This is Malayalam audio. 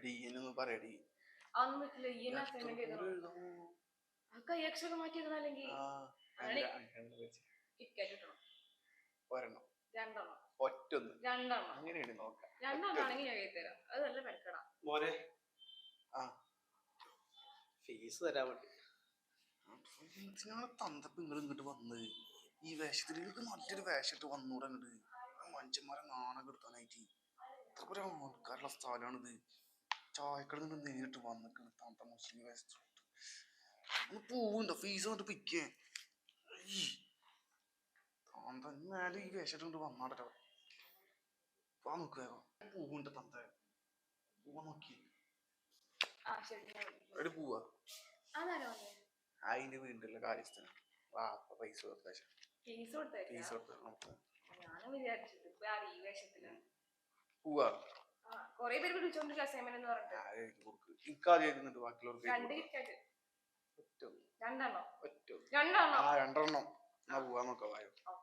എടി എന്നൊന്ന് പറയടി. അതൊന്നും പറ്റില്ല ഈ എന്നെ അസൈൻമെന്റ് ചെയ്തോ അതൊക്കെ ഈ അക്ഷരം മാറ്റിയിരുന്നല്ലെങ്കിൽ ആ അതാണ് രണ്ട് രണ്ട് വെച്ച്. കിറ്റ്കാറ്റ് കിട്ടണം ഒരെണ്ണം. രണ്ടെണ്ണം. ഒറ്റൊന്ന്. രണ്ടെണ്ണം. അങ്ങനെയാണ് നോക്കാം. രണ്ടെണ്ണം ആണെങ്കിൽ ഞാൻ തരാം അത് നല്ല മെനക്കെടാ മോനെ. ആ. ഫീസ് തരാൻ വേണ്ടി. എന്തിനാണ് തന്തപ്പ് നിങ്ങൾ ഇങ്ങോട്ട് വന്നത് ഈ വേഷത്തിലേക്ക് നല്ലൊരു വേഷമിട്ട് വന്നൂടെ അങ്ങോട്ട് മനുഷ്യന്മാരെ നാണം കെടുത്താനായിട്ട് ഇത്ര ആൾക്കാരുള്ള സ്ഥലമാണിത്. ചായക്കട നേരിട്ട് വന്നിക്കാണ്. തന്ത മുസ്ലിം വേഷത്തിലോട്ട് ഒന്ന് പോവുണ്ടോ ഫീസ് വന്നിട്ട് പിക്കേ. തന്ത മേലെ ഈ വേഷം കൊണ്ട് വാ നോക്കുക പോവുണ്ട് തന്ത പോവാൻ നോക്കി. എവിടെ പോവാ? അതിന്റെ വീണ്ടുള്ള കാര്യസ്ഥന. വാ അപ്പൊ പൈസ കൊടുത്ത കൊടുത്തേക്കാം പൈസ കൊടുത്ത നമുക്ക് ഞാനും ആ ഈ വേഷത്തിലാണ്. പോവാ. കൊറേ പേര് വിളിച്ചോണ്ടിരിക്കും അസൈൻമെന്റ് എന്ന് പറഞ്ഞിട്ട്. ബാക്കിയുള്ളവർക്ക് രണ്ട് രണ്ടെണ്ണം. രണ്ടെണ്ണം. ആ രണ്ടെണ്ണം. എന്നാ പോവാൻ നോക്കാം വായോ. ഓ.